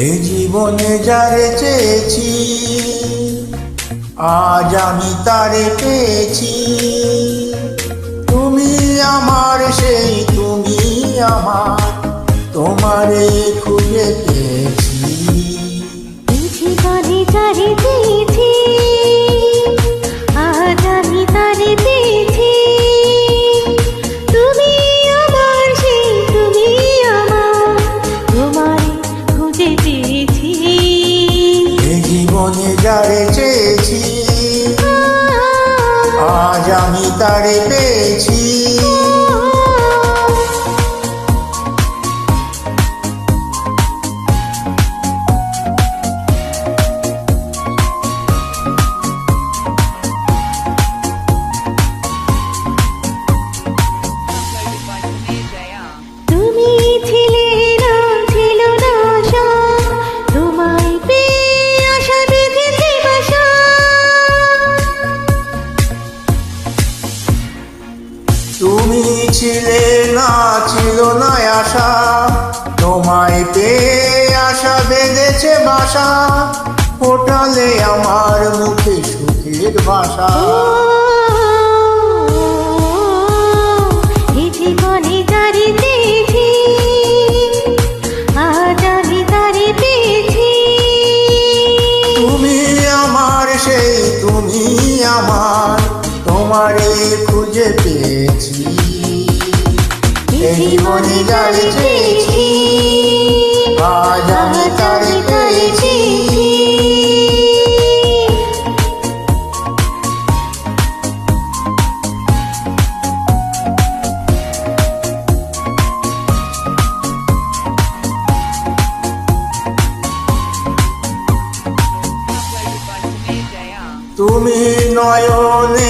এ জীবনে যারে চেয়েছি আজ আমি তারে পেয়েছি। তুমি আমার সেই তুমি আমার। তোমারে খুঁজে চেয়েছি। আজ আমি তারে পেয়েছি। ছিলে, না ছিল না আশা। তোমায় পেয়ে আশা বেঁধেছে বাসা। ফোটালে আমার মুখে সুখের ভাষা জীবনে যারে চেয়েছি আজ আমি তারে পেয়েছি তুমি নয়নে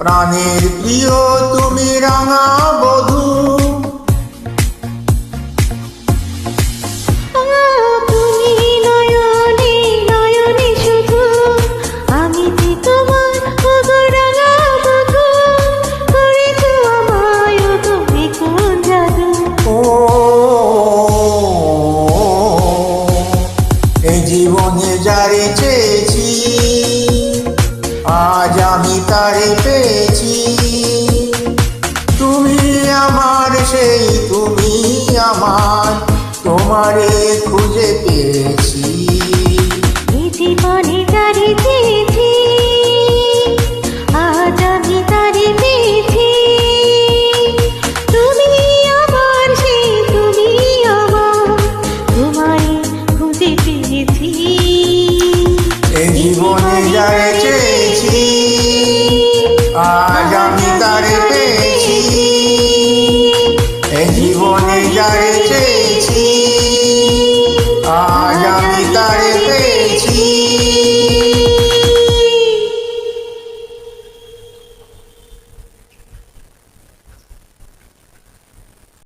প্রাণের প্রিয় তুমি রাঙা আমি তারে পেয়েছি। তুমি আমার সেই তুমি আমার তোমারে খুঁজে পেয়েছি। জীবনে আজ আমি তারে পেয়েছি। তুমি আমার সেই তুমি আমার তোমায় খুঁজে পেয়েছি। এই জীবনে যারে চেয়েছি জাগেছে